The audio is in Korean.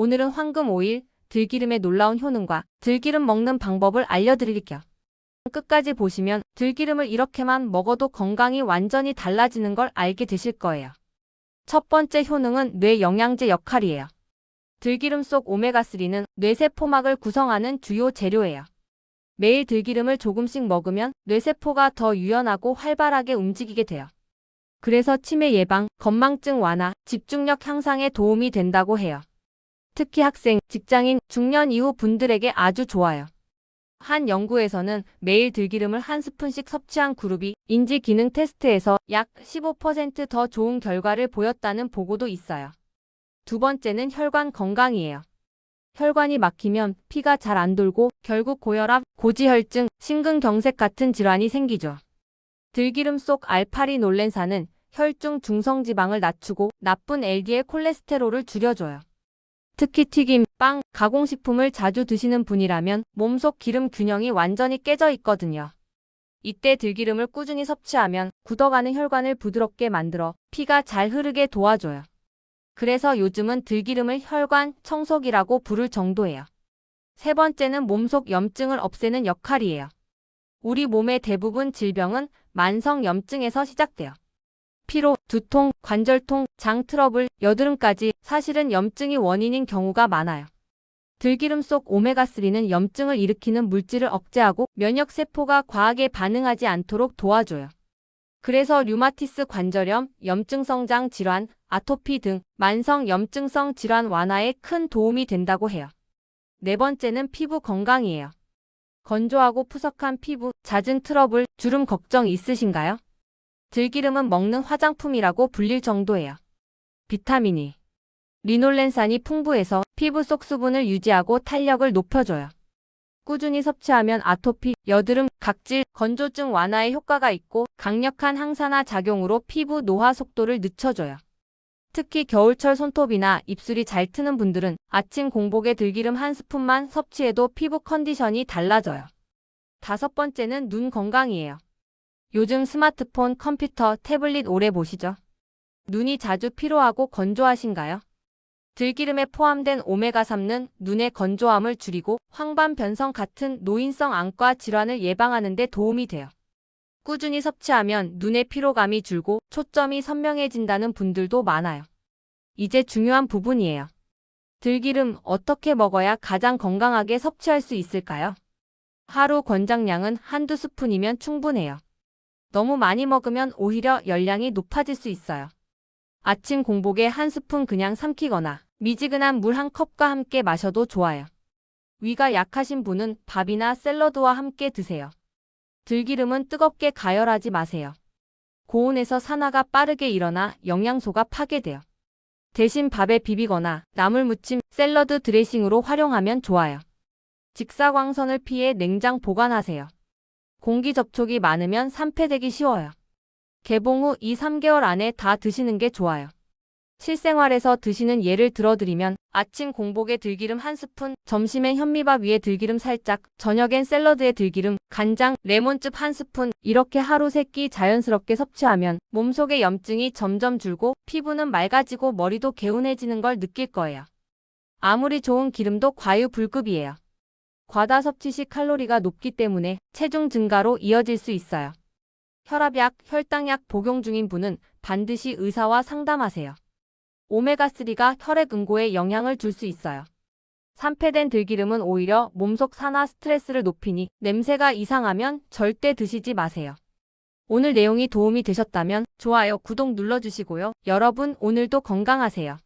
오늘은 황금 오일, 들기름의 놀라운 효능과 들기름 먹는 방법을 알려드릴게요. 끝까지 보시면 들기름을 이렇게만 먹어도 건강이 완전히 달라지는 걸 알게 되실 거예요. 첫 번째 효능은 뇌 영양제 역할이에요. 들기름 속 오메가3는 뇌세포막을 구성하는 주요 재료예요. 매일 들기름을 조금씩 먹으면 뇌세포가 더 유연하고 활발하게 움직이게 돼요. 그래서 치매 예방, 건망증 완화, 집중력 향상에 도움이 된다고 해요. 특히 학생, 직장인, 중년 이후 분들에게 아주 좋아요. 한 연구에서는 매일 들기름을 한 스푼씩 섭취한 그룹이 인지 기능 테스트에서 약 15%더 좋은 결과를 보였다는 보고도 있어요. 두 번째는 혈관 건강이에요. 혈관이 막히면 피가 잘 안 돌고 결국 고혈압, 고지혈증, 심근경색 같은 질환이 생기죠. 들기름 속 알파리놀렌산은 혈중 중성지방을 낮추고 나쁜 LDL 콜레스테롤을 줄여줘요. 특히 튀김, 빵, 가공식품을 자주 드시는 분이라면 몸속 기름 균형이 완전히 깨져 있거든요. 이때 들기름을 꾸준히 섭취하면 굳어가는 혈관을 부드럽게 만들어 피가 잘 흐르게 도와줘요. 그래서 요즘은 들기름을 혈관 청소기라고 부를 정도예요. 세 번째는 몸속 염증을 없애는 역할이에요. 우리 몸의 대부분 질병은 만성 염증에서 시작돼요. 피로, 두통, 관절통, 장 트러블, 여드름까지 사실은 염증이 원인인 경우가 많아요. 들기름 속 오메가3는 염증을 일으키는 물질을 억제하고 면역 세포가 과하게 반응하지 않도록 도와줘요. 그래서 류마티스 관절염, 염증성장 질환, 아토피 등 만성 염증성 질환 완화에 큰 도움이 된다고 해요. 네 번째는 피부 건강이에요. 건조하고 푸석한 피부, 잦은 트러블, 주름 걱정 있으신가요? 들기름은 먹는 화장품이라고 불릴 정도예요. 비타민이 리놀렌산이 풍부해서 피부 속 수분을 유지하고 탄력을 높여줘요. 꾸준히 섭취하면 아토피, 여드름, 각질, 건조증 완화에 효과가 있고 강력한 항산화 작용으로 피부 노화 속도를 늦춰줘요. 특히 겨울철 손톱이나 입술이 잘 트는 분들은 아침 공복에 들기름 한 스푼만 섭취해도 피부 컨디션이 달라져요. 다섯 번째는 눈 건강이에요. 요즘 스마트폰, 컴퓨터, 태블릿 오래 보시죠? 눈이 자주 피로하고 건조하신가요? 들기름에 포함된 오메가3는 눈의 건조함을 줄이고 황반 변성 같은 노인성 안과 질환을 예방하는 데 도움이 돼요. 꾸준히 섭취하면 눈의 피로감이 줄고 초점이 선명해진다는 분들도 많아요. 이제 중요한 부분이에요. 들기름 어떻게 먹어야 가장 건강하게 섭취할 수 있을까요? 하루 권장량은 한두 스푼이면 충분해요. 너무 많이 먹으면 오히려 열량이 높아질 수 있어요. 아침 공복에 한 스푼 그냥 삼키거나 미지근한 물 한 컵과 함께 마셔도 좋아요. 위가 약하신 분은 밥이나 샐러드와 함께 드세요. 들기름은 뜨겁게 가열하지 마세요. 고온에서 산화가 빠르게 일어나 영양소가 파괴돼요. 대신 밥에 비비거나 나물 무침, 샐러드 드레싱으로 활용하면 좋아요. 직사광선을 피해 냉장 보관하세요. 공기 접촉이 많으면 산패되기 쉬워요. 개봉 후 2, 3개월 안에 다 드시는 게 좋아요. 실생활에서 드시는 예를 들어드리면 아침 공복에 들기름 한 스푼, 점심엔 현미밥 위에 들기름 살짝, 저녁엔 샐러드에 들기름, 간장, 레몬즙 한 스푼 이렇게 하루 세 끼 자연스럽게 섭취하면 몸속의 염증이 점점 줄고 피부는 맑아지고 머리도 개운해지는 걸 느낄 거예요. 아무리 좋은 기름도 과유불급이에요. 과다 섭취 시 칼로리가 높기 때문에 체중 증가로 이어질 수 있어요. 혈압약, 혈당약 복용 중인 분은 반드시 의사와 상담하세요. 오메가3가 혈액 응고에 영향을 줄 수 있어요. 산패된 들기름은 오히려 몸속 산화 스트레스를 높이니 냄새가 이상하면 절대 드시지 마세요. 오늘 내용이 도움이 되셨다면 좋아요, 구독 눌러주시고요. 여러분 오늘도 건강하세요.